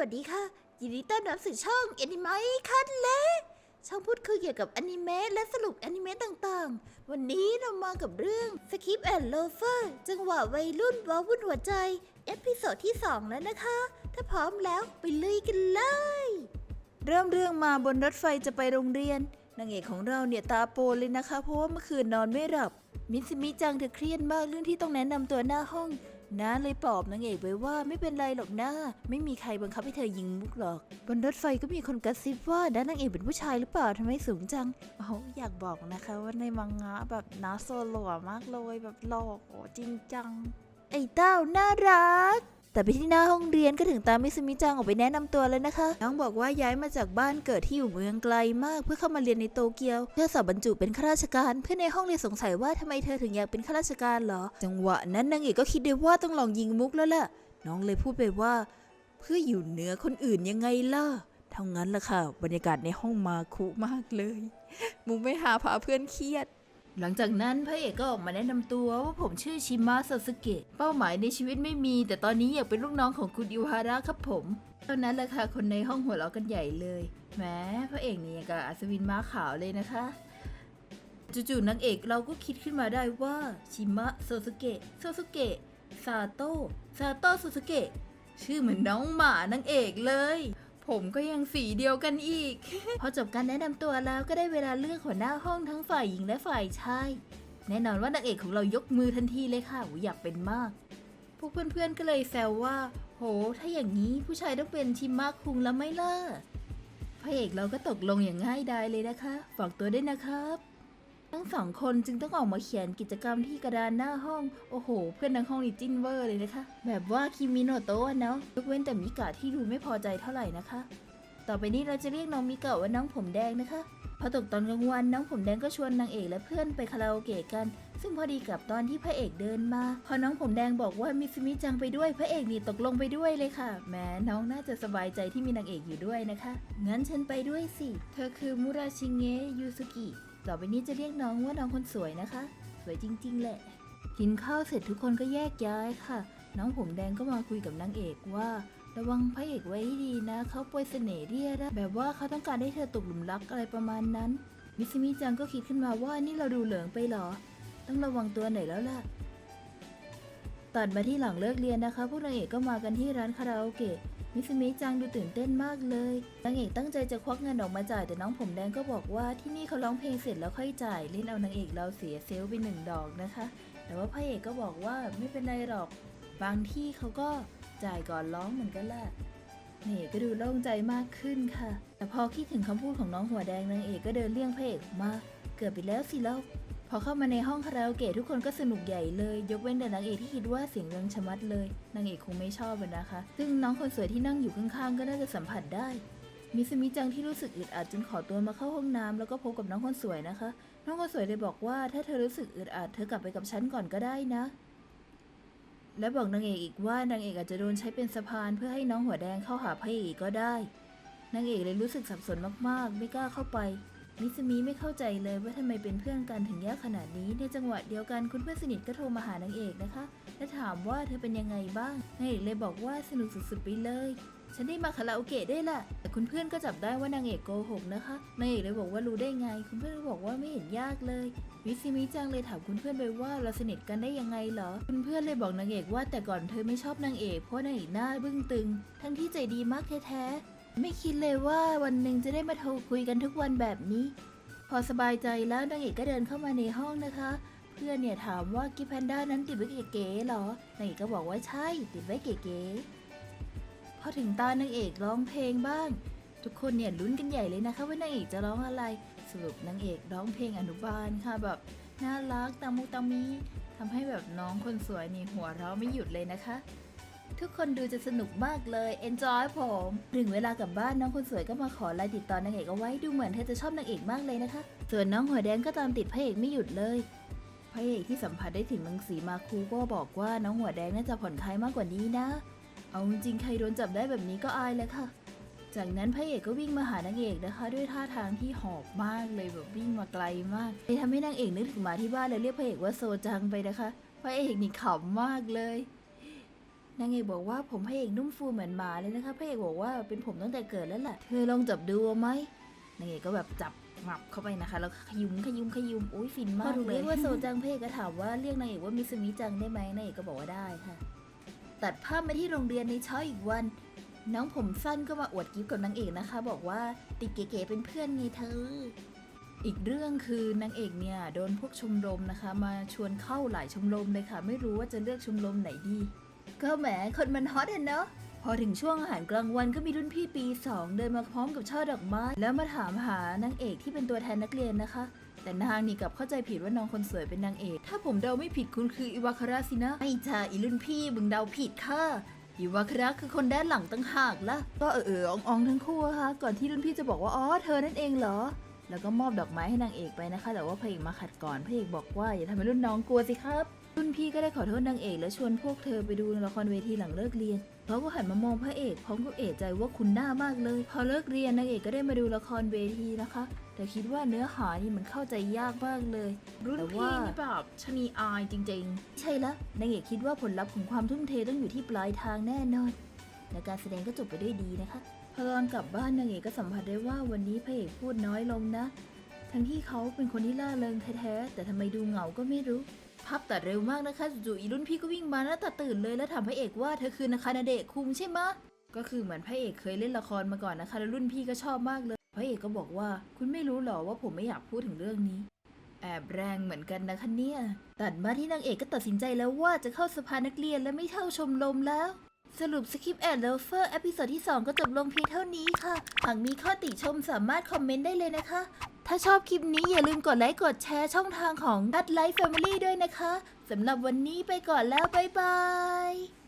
วัสดีค่ะ ยินดีต้อนรับสู่ช่องแอนิเมะคันเละช่องพูดคุยเกี่ยวกับอนิเมะและสรุปอนิเมะต่างๆ วันนี้เรามากับเรื่อง Skip and Loafer จังหวะวัยรุ่นว้าวุ่นหัวใจ เอพิโซดที่ 2 แล้วนะคะ ถ้าพร้อมแล้วไปลุยกันเลย เริ่มเรื่องมาบนรถไฟจะไปโรงเรียน นางเอกของเราเนี่ยตาโปนเลยนะคะ เพราะว่าเมื่อคืนนอนไม่หลับ มิสมิจังเธอเครียดมากเรื่องที่ต้องแนะนำตัวหน้าห้อง น้าเลยปลอบนางเอกไว้ว่าไม่เป็นไรหรอกนะไม่มีใครบังคับให้เธอยิงมุกหรอก บนรถไฟก็มีคนกระซิบว่าน้านางเอกเป็นผู้ชายหรือเปล่าทำไมสูงจังโอ้อยากบอกนะคะ ว่าในมังงะแบบน้าโซโล่มากเลยแบบหลอโอ้จริงจัง ไอ้เต้าน่ารัก แต่ไปที่หน้าห้องเรียนก็ถึงตามมิสมิจังออกไปแนะนำตัวแล้วนะคะ น้องบอกว่าย้ายมาจากบ้านเกิดที่อยู่เมืองไกลมาก เพื่อเข้ามาเรียนในโตเกียว เพื่อสอบบรรจุเป็นข้าราชการ เพื่อนในห้องเลยนสงสัยว่าทำไมเธอถึงอยากเป็นข้าราชการเหรอ จังหวะนั้นนางเอกก็คิดได้ว่าต้องลองยิงมุกแล้วล่ะ น้องเลยพูดไปว่า เพื่ออยู่เหนือคนอื่นยังไงล่ะเท่านั้นล่ะค่ะ บรรยากาศในห้องมาคุมากเลย มุกไม่หาพาเพื่อนเครียด หลังจากนั้นพระเอกก็ออกมาแนะนำตัวว่าผมชื่อชิมะซาสึเกะเป้าหมายในชีวิตไม่มี แต่ตอนนี้อยากเป็นลูกน้องของคุณอิวฮาระครับผมเท่านั้นแหละค่ะคนในห้องหัวเราะกันใหญ่เลยแหม้พระเอกนี่กับอัศวินม้าขาวเลยนะคะจู่ๆนางเอกเราก็คิดขึ้นมาได้ว่าชิมะโซสึเกะโซสึเกะซาโตะซาโตะโซสึเกะชื่อเหมือนน้องหมานางเอกเลย ผมก็ยังสีเดียวกันอีก พอจบการแนะนำตัวแล้วก็ได้เวลาเลือกหัวหน้าห้องทั้งฝ่ายหญิงและฝ่ายชาย แน่นอนว่านางเอกของเรายกมือทันทีเลยค่ะอยากเป็นมาก พวกเพื่อนๆก็เลยแซวว่า โห ถ้าอย่างนี้ผู้ชายต้องเป็นชิมมาคุงแล้วไม่ล่ะพระเอกเราก็ตกลงอย่างง่ายดายเลยนะคะ ฝากตัวด้วยนะครับ ทั้งสองคนจึงต้องออกมาเขียนกิจกรรมที่กระดานหน้าห้อง โอ้โห เพื่อนทั้งห้องนี่จิ้นเวอร์เลยนะคะ แบบว่าคิมิโนโตะเนาะยกเว้นแต่มิกะที่ดูไม่พอใจเท่าไหร่นะคะ ต่อไปนี้เราจะเรียกน้องมิกะว่าน้องผมแดงนะคะ พอตกตอนกลางวันน้องผมแดงก็ชวนนางเอกและเพื่อนไปคาราโอเกะกัน ซึ่งพอดีกับตอนที่พระเอกเดินมา พอน้องผมแดงบอกว่ามิสมิจังไปด้วย พระเอกนี่ตกลงไปด้วยเลยค่ะ แม้น้องน่าจะสบายใจที่มีนางเอกอยู่ด้วยนะคะ งั้นฉันไปด้วยสิ เธอคือมุราชิเงะยูสุกิ ต่อไปนี้จะเรียกน้องว่าน้องคนสวยนะคะ สวยจริง ๆ แหละ กินข้าวเสร็จทุกคนก็แยกย้ายค่ะ น้องผมแดงก็มาคุยกับนางเอกว่า ระวังพระเอกไว้ให้ดีนะเขาป่วยเสน่ห์เรียได้แบบว่าเขาต้องการให้เธอตกหลุมรักอะไรประมาณนั้น มิสมิจังก็คิดขึ้นมาว่านี่เราดูเหลืองไปหรอ ต้องระวังตัวหน่อยแล้วล่ะตัดมาที่หลังเลิกเรียนนะคะ พวกนางเอกก็มากันที่ร้านคาราโอเกะ มิสมิจังดูตื่นเต้นมากเลยนางเอกตั้งใจจะควักเงินออกมาจ่ายแต่น้องผมแดงก็บอกว่าที่นี่เขาร้องเพลงเสร็จแล้วค่อยจ่ายเล่นเอานางเอกเราเสียเซลล์ไปหนึ่งดอกนะคะ แต่ว่าพระเอกก็บอกว่าไม่เป็นไรหรอก บางที่เขาก็จ่ายก่อนร้องเหมือนกันแหละนางเอกก็ดูโล่งใจมากขึ้นค่ะ แต่พอคิดถึงคำพูดของน้องหัวแดงนางเอกก็เดินเลี่ยงพระเอกมา เกือบไปแล้วสิแล้ว อเข้ามาในห้องคาราโอเกะทุกคนก็สนุกใหญ่เลย ยกเว้นแต่นางเอกที่คิดว่าเสียงดังชะมัดเลย นางเอกคงไม่ชอบนะคะ ซึ่งน้องคนสวยที่นั่งอยู่ข้างๆ ก็น่าจะสัมผัสได้ มิสมิจังที่รู้สึกอึดอัดจึงขอตัวมาเข้าห้องน้ำแล้วก็พบกับน้องคนสวยนะคะ น้องคนสวยเลยบอกว่าถ้าเธอรู้สึกอึดอัดเธอกลับไปกับฉันก่อนก็ได้นะ และบอกนางเอกอีกว่านางเอกอาจจะโดนใช้เป็นสะพานเพื่อให้น้องหัวแดงเข้าหาพระเอกก็ได้ นางเอกเลยรู้สึกสับสนมากๆ ไม่กล้าเข้าไป มิสมิไม่เข้าใจเลยว่าทำไมเป็นเพื่อนกันถึงแยากขนาดนี้ ในจังหวะเดียวกันคุณเพื่อนสนิทก็โทรมาหานางเอกนะคะ และถามว่าเธอเป็นยังไงบ้างนางเอกเลยบอกว่าสนุกสุดๆไปเลย ฉันได้มาคาราโอเกะได้ล่ะ แต่คุณเพื่อนก็จับได้ว่านางเอกโกหกนะคะนางเอกเลยบอกว่ารู้ได้ไง คุณเพื่อนก็บอกว่าไม่เห็นยากเลยมิสมิจังเลยถามคุณเพื่อนไปว่าเราสนิทกันได้ยังไงเหรอ คุณเพื่อนเลยบอกนางเอกว่าแต่ก่อนเธอไม่ชอบนางเอกเพราะนางเอกหน้าบึ้งตึง ทั้งที่ใจดีมากแท้ๆ ไม่คิดเลยว่าวันหนึ่งจะได้มาโทรคุยกันทุกวันแบบนี้ พอสบายใจแล้วนางเอกก็เดินเข้ามาในห้องนะคะ เพื่อนเนี่ยถามว่ากิฟแพนด้านั้นติดไว้เก๋ๆเหรอนางเอกก็บอกว่าใช่ติดไว้เก๋ๆพอถึงตานางเอกร้องเพลงบ้าง ทุกคนเนี่ยลุ้นกันใหญ่เลยนะคะว่านางเอกจะร้องอะไรสรุปนางเอกร้องเพลงอนุบาลค่ะแบบน่ารักตามุตามีทำให้แบบน้องคนสวยนี่หัวเราะไม่หยุดเลยนะคะ ทุกคนดูจะสนุกมากเลย enjoy ผมถึงเวลากลับบ้านน้องคนสวยก็มาขอไลน์ติดต่อนางเอกเอาไว้ดูเหมือนเธอจะชอบนางเอกมากเลยนะคะ ส่วนน้องหัวแดงก็ตามติดพระเอกไม่หยุดเลยพระเอกที่สัมผัสได้ถึงรังสีมาคูก็บอกว่าน้องหัวแดงน่าจะผ่อนคลายมากกว่านี้นะ เอาจริงใครโดนจับได้แบบนี้ก็อายเลยค่ะ จากนั้นพระเอกก็วิ่งมาหานางเอกนะคะ ด้วยท่าทางที่หอบมากเลยแบบวิ่งมาไกลมากเลยทำให้นางเอกนึกถึงหมาที่บ้านเลยเรียกพระเอกว่าโซจังไปนะคะ พระเอกนี่ขำมากเลย นางเอกบอกว่าผมพระเอกนุ่มฟูเหมือนหมาเลยนะคะพระเอกบอกว่าเป็นผมตั้งแต่เกิดแล้วแหละเธอลองจับดูไหมนางเอกก็แบบจับหมับเข้าไปนะคะ แล้วขยุมขยุมขยุมอุ้ยฟินมากเลยพอถูกเรียกว่าโซจังพระเอกก็ถามว่าเรียกนางเอกว่ามิสมิจังได้ไหมนางเอกก็บอกว่าได้ค่ะ ตัดภาพมาที่โรงเรียนในเช้าอีกวัน น้องผมสั้นก็มาอวดกิ๊บกับนางเอกนะคะ บอกว่าติดเก๋ๆเป็นเพื่อนไงเธออีกเรื่องคือนางเอกเนี่ยโดนพวกชมรมนะคะ มาชวนเข้าหลายชมรมเลยค่ะ ไม่รู้ว่าจะเลือกชมรมไหนดี ก็แหมคนมันฮอตอะเนาะพอถึงช่วงอาหารกลางวันก็มีรุ่นพี่ปี 2 เดินมาพร้อมกับช่อดอกไม้ แล้วมาถามหานางเอกที่เป็นตัวแทนนักเรียนนะคะ แต่นางนี่กลับเข้าใจผิดว่าน้องคนสวยเป็นนางเอก ถ้าผมเดาไม่ผิดคุณคืออิวาคาระสินะไม่จ้าอีรุ่นพี่มึงเดาผิดค่ะอิวาคาระคือคนด้านหลังตั้งหากละก็เออเอออองๆทั้งคู่อะค่ะก่อนที่รุ่นพี่จะบอกว่าอ๋อเธอนั่นเองเหรอแล้วก็มอบดอกไม้ให้นางเอกไปนะคะ แต่ว่าพระเอกมาขัดก่อนพระเอกบอกว่าอย่าทำให้รุ่นน้องกลัวสิครับ รุ่นพี่ก็ได้ขอโทษนางเอกและชวนพวกเธอไปดูละครเวทีหลังเลิกเรียนเขาก็หันมามองพระเอกพร้อมกับเอกใจว่าคุณหน้ามากเลย พอเลิกเรียนนางเอกก็ได้มาดูละครเวทีนะคะ แต่คิดว่าเนื้อหานี่มันเข้าใจยากมากเลยรุ่นแต่พี่ว่า นี่แบบชะนีอายจริง ใช่ละนางเอกคิดว่าผลลัพธ์ของความทุ่มเทต้องอยู่ที่ปลายทางแน่นอน และการแสดงก็จบไปด้วยดีนะคะ พอตอนกลับบ้านนางเอกก็สัมผัสได้ว่าวันนี้พระเอกพูดน้อยลงนะ ทั้งที่เขาเป็นคนที่ล่าเริงแท้ๆแต่ทำไมดูเหงาก็ไม่รู้ ภาพตัดเร็วมากนะคะจู่ๆอีรุ่นพี่ก็วิ่งมาหน้าตาตื่นเลยแล้วถามพระเอกว่าเธอคือนาคานาเดะคุงใช่ไหมก็คือเหมือนพระเอกเคยเล่นละครมาก่อนนะคะ แล้วรุ่นพี่ก็ชอบมากเลย พระเอกก็บอกว่าคุณไม่รู้หรอว่าผมไม่อยากพูดถึงเรื่องนี้ แอบแรงเหมือนกันนะคะเนี่ย ตัดมาที่นางเอกก็ตัดสินใจแล้วว่าจะเข้าสภานักเรียนและไม่เข้าชมรมแล้ว สรุปสคริปต์แอนด์เลเฟอร์เอพิโซดที่ 2 ก็จบลงเพียงเท่านี้ค่ะ หากมีข้อติชมสามารถคอมเมนต์ได้เลยนะคะ ถ้าชอบคลิปนี้อย่าลืมกดไลค์กดแชร์ช่องทางของดัตไลฟ์แฟมิลี่ด้วยนะคะ สำหรับวันนี้ไปก่อนแล้ว บ๊ายบาย